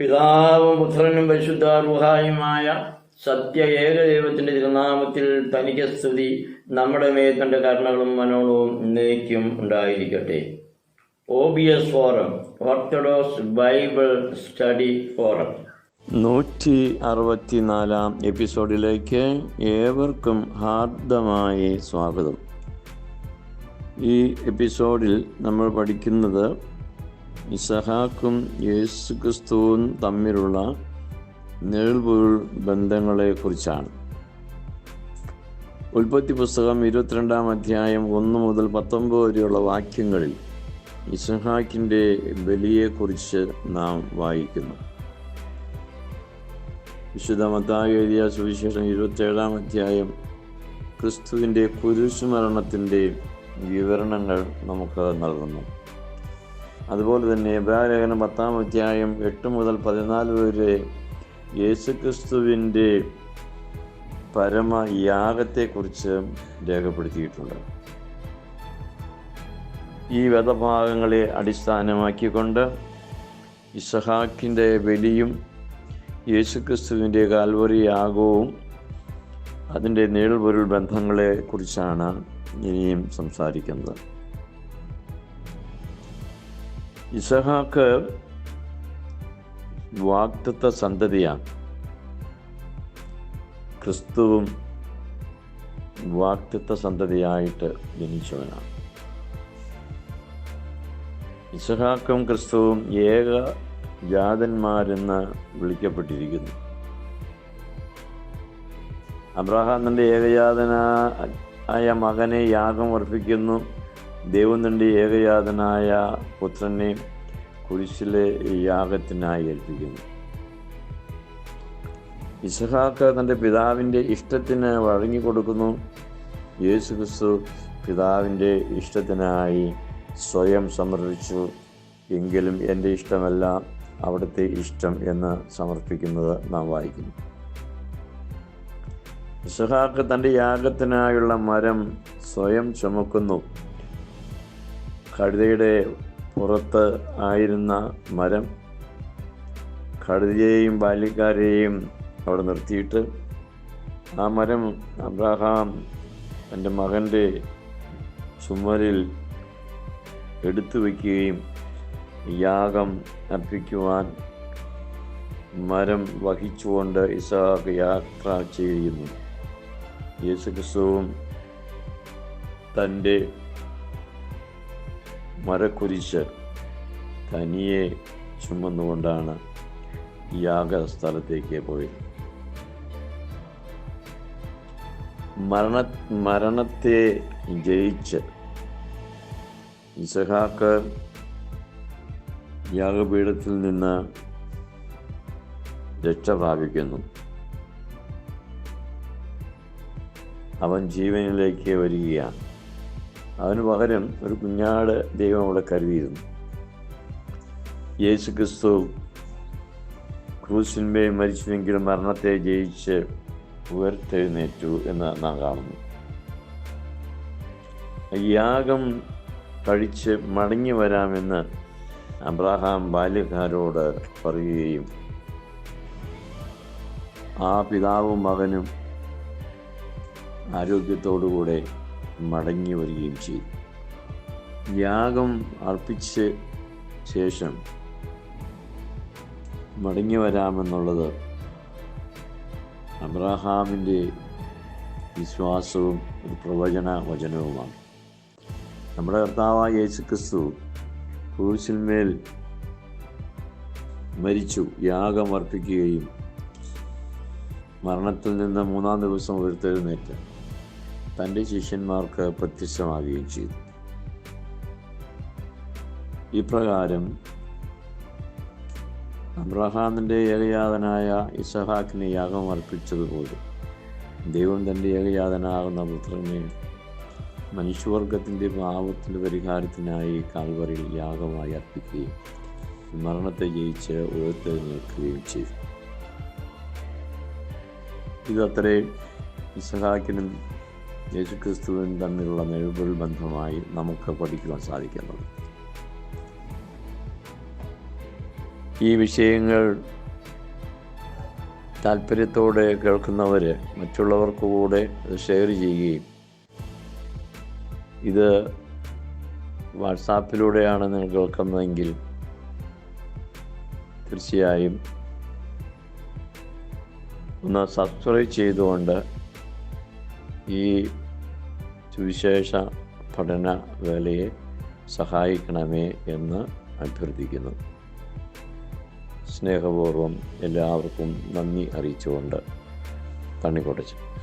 പിതാവും പുത്രനും പരിശുദ്ധ റുഹായുമായ സത്യ ഏകദൈവത്തിന്റെ തിരുനാമത്തിൽ തനിക്ക് സ്തുതി. നമ്മുടെ മേൽ കരുണകളും മനോളവും നീക്കും ഉണ്ടായിരിക്കട്ടെ. O B S forum orthodox Bible study forum നൂറ്റി അറുപത്തിനാലാം എപ്പിസോഡിലേക്ക് ഏവർക്കും ഹാർദമായി സ്വാഗതം. ഈ എപ്പിസോഡിൽ നമ്മൾ പഠിക്കുന്നത് ഇസഹാക്കും യേശുക്രിസ്തുവും തമ്മിലുള്ള നിഴൽപൊരുൾ ബന്ധങ്ങളെക്കുറിച്ചാണ്. ഉൽപ്പത്തി പുസ്തകം ഇരുപത്തിരണ്ടാം അധ്യായം ഒന്ന് മുതൽ പത്തൊമ്പത് വരെയുള്ള വാക്യങ്ങളിൽ ഇസഹാക്കിന്റെ ബലിയെക്കുറിച്ച് നാം വായിക്കുന്നു. വിശുദ്ധ മത്തായി എഴുതിയ സുവിശേഷം ഇരുപത്തേഴാം അധ്യായം ക്രിസ്തുവിന്റെ കുരിശുമരണത്തിന്റെ വിവരണങ്ങൾ നമുക്ക് നൽകുന്നു. അതുപോലെ തന്നെ എബ്രാലേഖനം പത്താം അധ്യായം എട്ട് മുതൽ പതിനാല് വരെ യേശുക്രിസ്തുവിന്റെ പരമ യാഗത്തെക്കുറിച്ച് രേഖപ്പെടുത്തിയിട്ടുണ്ട്. ഈ വേദഭാഗങ്ങളെ അടിസ്ഥാനമാക്കിക്കൊണ്ട് ഇസഹാക്കിന്റെ ബലിയും യേശുക്രിസ്തുവിന്റെ കാൽവറി യാഗവും അതിന്റെ നീൾപൊരുൾ ബന്ധങ്ങളെ കുറിച്ചാണ് ഇനിയും സംസാരിക്കുന്നത്. ഇസഹാക്ക് വാക്തത്വ സന്തതിയാണ്. ക്രിസ്തുവും വാക്തത്വ സന്തതിയായിട്ട് ജനിച്ചവനാണ്. ഇസഹാക്കും ക്രിസ്തുവും ഏക ജാതന്മാരെന്ന് വിളിക്കപ്പെട്ടിരിക്കുന്നു. അബ്രഹാം തന്റെ ഏകജാതനായ മകനെ യാഗം അർപ്പിക്കുന്നു. ദൈവം തന്റെ ഏകയാതനായ പുത്രനെ കുരിശിലെ യാഗത്തിനായി ഏൽപ്പിക്കുന്നു. ഇസഹാക്ക് തന്റെ പിതാവിന്റെ ഇഷ്ടത്തിന് വഴങ്ങിക്കൊടുക്കുന്നു യേശു ക്രിസ്തു പിതാവിന്റെ ഇഷ്ടത്തിനായി സ്വയം സമർപ്പിച്ചു. എങ്കിലും എന്റെ ഇഷ്ടമല്ല അവിടുത്തെ ഇഷ്ടം എന്ന് സമർപ്പിക്കുന്നത് നാം വായിക്കുന്നു. ഇസഹാക്ക് തന്റെ യാഗത്തിനായുള്ള മരം സ്വയം ചുമക്കുന്നു. കഴുതയുടെ പുറത്ത് ആയിരുന്ന മരം കഴുതയെയും ബാല്യക്കാരെയും അവിടെ നിർത്തിയിട്ട് ആ മരം അബ്രഹാം എന്റെ മകന്റെ ചുമരിൽ എടുത്തു വയ്ക്കുകയും യാഗം അർപ്പിക്കുവാൻ മരം വഹിച്ചുകൊണ്ട് ഇസാഖ് യാത്ര ചെയ്യുന്നു. യേശുക്രിസ്തുവും തന്റെ മരക്കുരിശ് തനിയെ ചുമന്നുകൊണ്ടാണ് യാഗസ്ഥലത്തേക്ക് പോയത്. മരണ മരണത്തെ ജയിച്ച് ഇസഹാക്ക് യാഗപീഠത്തിൽ നിന്ന് രക്ഷ പ്രാപിക്കുന്നു. അവൻ ജീവനിലേക്ക് വരികയാണ്. അവന് പകരം ഒരു കുഞ്ഞാട് ദൈവം അവിടെ കരുതിയിരുന്നു. യേശു ക്രിസ്തു ക്രൂസിന്മേൽ മരിച്ചുവെങ്കിലും മരണത്തെ ജയിച്ച് ഉയർത്തെഴുന്നേറ്റു എന്ന് നാം കാണുന്നു. യാഗം കഴിച്ച് മടങ്ങി വരാമെന്ന് അബ്രഹാം ബാല്യക്കാരോട് പറയുകയും ആ പിതാവും മകനും ആരോഗ്യത്തോടുകൂടെ മടങ്ങി വരികയും ചെയ്തു. യാഗം അർപ്പിച്ച ശേഷം മടങ്ങി വരാമെന്നുള്ളത് അബ്രഹാമിന്റെ വിശ്വാസവും ഒരു പ്രവചന വചനവുമാണ് നമ്മുടെ കർത്താവായ യേശു ക്രിസ്തു ക്രൂശിന്മേൽ മരിച്ചു യാഗം അർപ്പിക്കുകയും മരണത്തിൽ നിന്ന് മൂന്നാം ദിവസം ഉയർത്തെഴുന്നേറ്റ്. തന്റെ ശിഷ്യന്മാർക്ക് പ്രത്യക്ഷമാവുകയും ചെയ്തു. ഇപ്രകാരം അബ്രഹാമിന്റെ ഏകയാതനായ ഇസഹാക്കിനെ യാഗം അർപ്പിച്ചതുപോലെ ദൈവം തന്റെ ഏകയാതനാകുന്ന പുത്രനെ മനുഷ്യവർഗത്തിന്റെ പാപത്തിന്റെ പരിഹാരത്തിനായി കാൽവറിൽ യാഗമായി അർപ്പിക്കുകയും മരണത്തെ ജയിച്ച് ഉയർത്തെഴുന്നേൽക്കുകയും ചെയ്തു. ഇതത്രേ ഇസഹാക്കിനും യേശുക്രിസ്തുവിനും തമ്മിലുള്ള നെഴുപൊരുൾ ബന്ധമായി നമുക്ക് പഠിക്കുവാൻ സാധിക്കുന്നത്. ഈ വിഷയങ്ങൾ താല്പര്യത്തോടെ കേൾക്കുന്നവർ മറ്റുള്ളവർക്ക് കൂടെ ഷെയർ ചെയ്യുകയും ഇത് വാട്സാപ്പിലൂടെയാണ് നിങ്ങൾ കേൾക്കുന്നതെങ്കിൽ തീർച്ചയായും ഒന്ന് സബ്സ്ക്രൈബ് ചെയ്തുകൊണ്ട് ഈ സുവിശേഷ പഠന വേലയെ സഹായിക്കണമേ എന്ന് അഭ്യർത്ഥിക്കുന്നു. സ്നേഹപൂർവം എല്ലാവർക്കും നന്ദി അറിയിച്ചുകൊണ്ട് തണ്ണിക്കൊടച്ചു.